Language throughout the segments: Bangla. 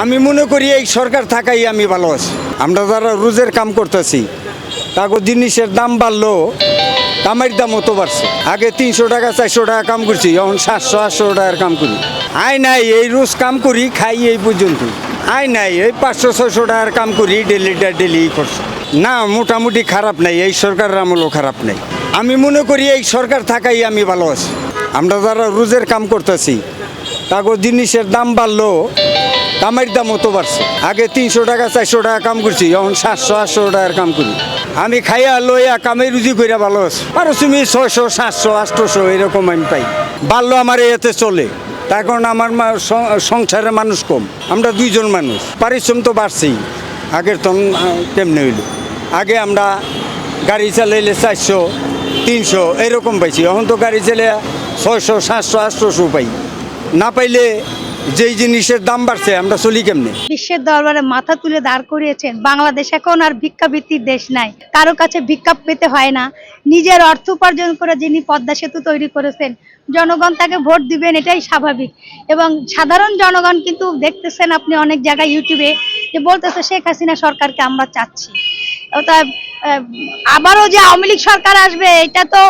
আমি মনে করি এই সরকার থাকাই আমি ভালো আছি। আমরা যারা রোজের কাম করতেছি তাকে জিনিসের দাম বাড়লো, কামের দাম তো বাড়ছে। আগে তিনশো টাকা, চারশো টাকা কাম করছি, এখন সাতশো, আটশো টাকার কাম করি। আয় নাই, এই রোজ কাম করি, খাই এই পর্যন্ত। আয় নাই, এই পাঁচশো, ছয়শো টাকার কাম করি ডেলিটা ডেলি করছি। না, মোটামুটি খারাপ নাই, এই সরকারের আমলও খারাপ নাই। আমি মনে করি এই সরকার থাকাই আমি ভালো আছি। আমরা যারা রোজের কাম করতেছি তাকে জিনিসের দাম বাড়লো, কামের দামও তো বাড়ছে। আগে তিনশো টাকা, চারশো টাকা কাম করছি, এখন সাতশো, আটশো টাকার কাম করি। আমি খাইয়া লইয়া কামে রুজি কইরা ভালো আছি। পারিশ্রমিক ছয়শো, সাতশো, আটশোশো এরকম আমি পাই। বাড়লো আমার এতে চলে। তার কারণ আমার সংসারে মানুষ কম। আমরা দুইজন মানুষ। পারিশ্রম তো বাড়ছেই। আগের তখন কেমনে হইল? আগে আমরা গাড়ি চালাইলে চারশো, তিনশো এরকম পাইছি। এখন তো গাড়ি চালিয়ে ছয়শো, সাতশো, আটশোশো পাই। না পাইলে যেই জিনিসের দাম বাড়ছে, আমরা চলি কেমনে? বিশ্বের দরবারে মাথা তুলে দাঁড় করিয়েছেন, বাংলাদেশ এখন আর ভিক্ষাবৃত্তির দেশ নাই। কারও কাছে ভিক্ষা পেতে হয় না। নিজের অর্থ উপার্জন করে যিনি পদ্মা সেতু তৈরি করেছেন, জনগণ তাকে ভোট দিবেন, এটাই স্বাভাবিক। এবং সাধারণ জনগণ কিন্তু দেখতেছেন আপনি অনেক জায়গায় ইউটিউবে যে বলতেছে, শেখ হাসিনা সরকারকে আমরা চাচ্ছি। অর্থাৎ আবারও যে আওয়ামী লীগ সরকার আসবে, এটা তো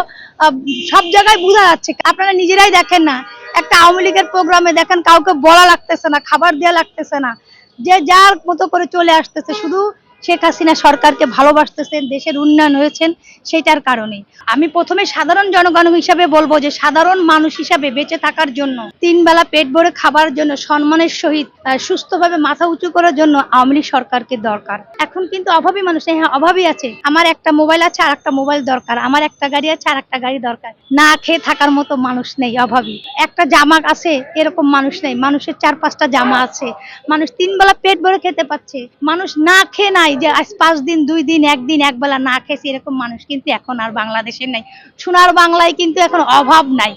সব জায়গায় বোঝা যাচ্ছে। আপনারা নিজেরাই দেখেন না একটা আওয়ামী লীগের প্রোগ্রামে দেখেন কাউকে বলা লাগতেছে না, খাবার দেওয়া লাগতেছে না। যে যার মতো করে চলে আসতেছে, শুধু শেখ হাসিনা সরকারকে ভালোবাসতেছেন, দেশের উন্নয়ন হয়েছেন, সেটার কারণে। আমি প্রথমে সাধারণ জনগণ হিসাবে বলব যে, সাধারণ মানুষ হিসাবে বেঁচে থাকার জন্য, তিন বেলা পেট ভরে খাবার জন্য, সম্মানের সহিত সুস্থভাবে মাথা উঁচু করার জন্য আওয়ামী লীগ সরকারকে দরকার। এখন কিন্তু অভাবী মানুষ হ্যাঁ অভাবী আছে। আমার একটা মোবাইল আছে আর একটা মোবাইল দরকার। আমার একটা গাড়ি আছে আর একটা গাড়ি দরকার। না খেয়ে থাকার মতো মানুষ নেই, অভাবী। একটা জামা আছে, এরকম মানুষ নেই। মানুষের চার পাঁচটা জামা আছে। মানুষ তিন বেলা পেট ভরে খেতে পাচ্ছে মানুষ না খেয়ে নাই যে আজ পাঁচ দিন, দুই দিন, একদিন, একবেলা না খেয়েছে এরকম মানুষ কিন্তু এখন আর বাংলাদেশে নাই। সোনার বাংলায় কিন্তু এখন অভাব নাই।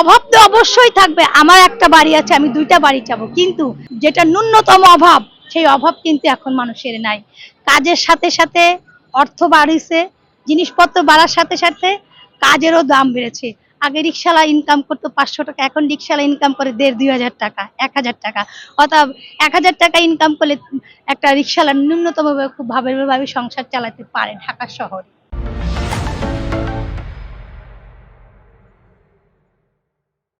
অভাব তো অবশ্যই থাকবে। আমার একটা বাড়ি আছে, আমি দুইটা বাড়ি চাবো। কিন্তু যেটা ন্যূনতম অভাব, সেই অভাব কিন্তু এখন মানুষের নাই। কাজের সাথে সাথে অর্থ বাড়িছে, জিনিসপত্র বাড়ার সাথে সাথে কাজেরও দাম বেড়েছে। আগে রিক্সালা ইনকাম করতো পাঁচশো টাকা, এখন রিক্সালা ইনকাম করে দেড় দুই হাজার টাকা, এক হাজার টাকা। অর্থাৎ এক হাজার টাকা ইনকাম করলে একটা রিক্সালা ন্যূনতম খুব ভাবে সংসার চালাতে পারে ঢাকা শহরে।